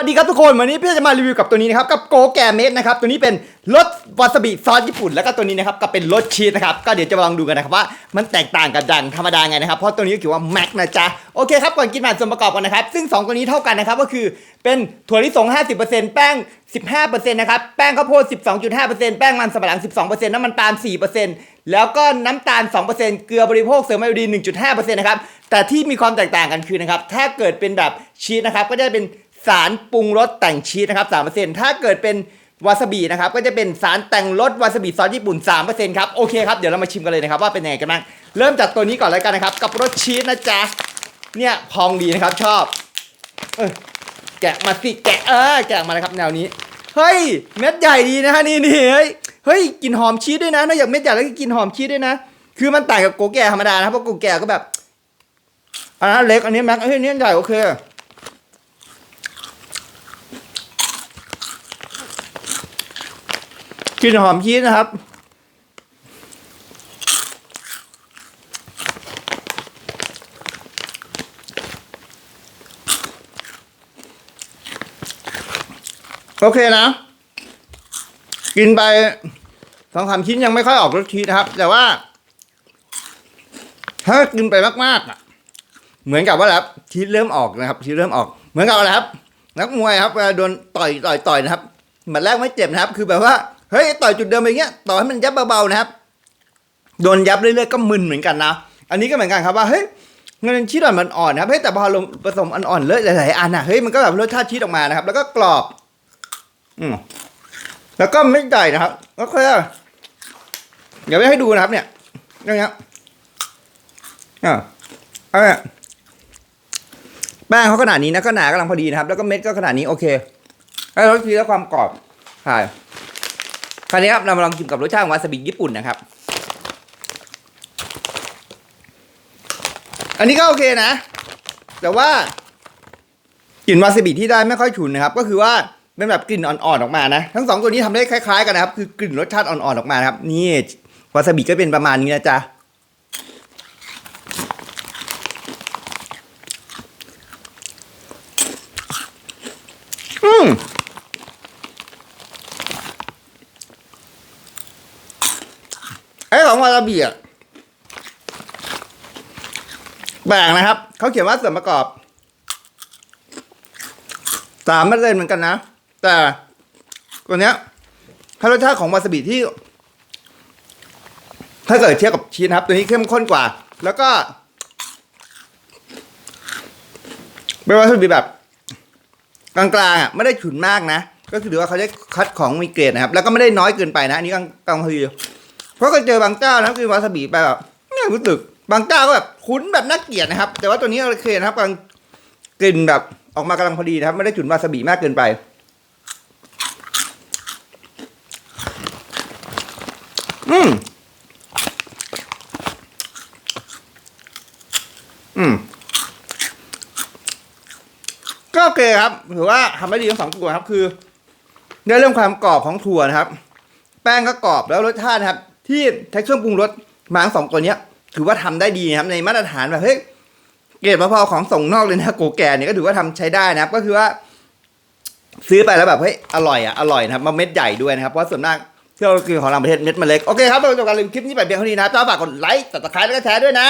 วัสดีครับทุกคนวันนี้พี่จะมารีวิวกับตัวนี้นะครับกับโกแกเมดนะครับตัวนี้เป็นรสวาซาบิซอสญี่ปุ่นแล้วก็ตัวนี้นะครับก็เป็นรสชีสนะครับก็เดี๋ยวจะมาลองดูกันนะครับว่ามันแตกต่างกับดังธรรมดาไงนะครับเพราะตัวนี้ก็คือว่าแม็กนะจ๊ะโอเคครับก่อนกินมาส่วนประกอบกันนะครับซึ่ง 2 ตัวนี้เท่ากันนะครับก็คือเป็นถั่วลิสง 50%แป้ง 15%นะครับแป้งข้าวโพด 12.5%แป้งมันสำปะหลัง 12%น้ำมันปาล์ม4%แล้วก็น้ำตาล 2%เกลือบริโภคเสริมไอโอดีน1.5%นะครับแต่ที่มีความแตกต่างกันคือนะครับถ้าเกิดเป็นแบบชีสนะครับก็จะเป็น สารปรุงรสแต่งชีสนะครับ3%ถ้าเกิดเป็นวาซาบินะครับก็จะเป็นสารแต่งรสวาซาบิซอสญี่ปุ่น3%ครับโอเคครับเดี๋ยวเรามาชิมกันเลยนะครับว่าเป็นยังไงกันบ้างเริ่มจากตัวนี้ก่อนเลยกันนะครับ กับรสชีสนะจ๊ะเนี่ยพองดีนะครับชอบเออแกะมาสิแกะเออแกะมาเลยครับแนวนี้เฮ้ยเม็ดใหญ่ดีนะฮะนี่นี่เฮ้ยเฮ้ยกลินหอมชีสด้วยนะนอกจากเม็ดใหญ่แล้วก็กลินหอมชีสด้วยนะ คือมันต่างกับโกแก่ธรรมดานะครับเพราะโกแก่ก็แบบอันนั้นเล็กอันนี้แม็กเฮ้ยอันนี้ใหญ่โอเค กลิ่นหอมชีสนะครับ โอเคนะ กินไปสองสามชิ้นยังไม่ค่อยออกรสชีสนะครับ แต่ว่า ถ้ากินไปมากๆอะเหมือนกับว่าแล้วชีสเริ่มออกนะครับชีสเริ่มออก เหมือนกับอะไรครับ นักมวยครับเวลาโดนต่อยต่อยต่อยนะครับหมัดแรกไม่เจ็บนะครับ คือแบบว่า เฮ้ยต่อยจุดเดิมไปเงี้ยต่อให้มันยับเบาๆนะครับโดนยับเรื่อยๆก็มึนเหมือนกันนะอันนี้ก็เหมือนกันครับว่าเฮ้ยเงินชีสอ่อนมันอ่อนนะครับเฮ้ยแต่พอลงผสมอ่อนๆเลยหลายๆอันอะเฮ้ยมันก็แบบรสชาติชีสออกมานะครับ แล้วก็กรอบ อืมแล้วก็ไม่ใหญ่นะครับก็ค่อยเดี๋ยวไม่ให้ดูนะครับ เนี่ยอย่างเงี้ยอ่าเอาเนี่ยแป้งเขาขนาดนี้นะก็หนากำลังพอดีนะครับ แล้วก็เม็ดก็ขนาดนี้โอเคแล้วรสชีสและความกรอบใช่ คราวนี้ครับเรามาลองกินกับรสชาติของวาซาบิญี่ปุ่นนะครับ อันนี้ก็โอเคนะ แต่ว่ากลิ่นวาซาบิที่ได้ไม่ค่อยฉุนนะครับ ก็คือว่าเป็นแบบกลิ่นอ่อนๆออกมานะ ทั้งสองตัวนี้ทำได้คล้ายๆกันนะครับ คือกลิ่นรสชาติอ่อนๆออกมาครับ นี่วาซาบิก็เป็นประมาณนี้นะจ๊ะ อืม ไอ้ของวาซาบิอะแบ่งนะครับ เขาเขียนว่าส่วนประกอบสามเปอร์เซ็นต์เหมือนกันนะ แต่ตัวเนี้ยถ้ารสชาติของวาซาบิที่ ถ้าเกิดเทียบกับชีสครับ ตัวนี้เข้มข้นกว่า แล้วก็เป็นวาซาบิแบบ กลางๆอะไม่ได้ฉุนมากนะ ก็คือถือว่าเขาได้คัดของมีเกรดนะครับ แล้วก็ไม่ได้น้อยเกินไปนะ อันนี้กลางกลางพอดี เพราะเคยเจอบางเจ้านะคือวาซาบิไปแบบไม่รู้สึกบางเจ้าก็แบบคุ้นแบบน่าเกลียดนะครับ แต่ว่าตัวนี้โอเคนะครับกำลางกลิ่นแบบออกมากำลังพอดีนะครับ ไม่ได้ฉุนวาซาบิมากเกินไป อืมอืมก็โอเคครับถือว่าทำได้ดีทั้งสองตัวครับ คือในเรื่องความกรอบของถั่วนะครับ แป้งก็กรอบแล้วรสชาตินะครับ ที่ใช้เครื่องปรุงรสมาทั้งสองตัวเนี้ย ถือว่าทำได้ดีนะครับในมาตรฐานแบบเฮ้ยเกรดมะพร้าวของส่งนอกเลยนะโกแก่เนี่ยก็ถือว่าทำใช้ได้นะครับ ก็คือว่า ซื้อไปแล้วแบบเฮ้ยอร่อยอะอร่อยนะครับมาเม็ดใหญ่ด้วยนะครับเพราะส่วนมากที่เราคือของต่างประเทศเม็ดมันเล็กโอเคครับเราจบการรีวิวคลิปนี้ไปเพียงเท่านี้นะจ้าฝากกดไลค์ติดตามแล้วก็แชร์ด้วยนะ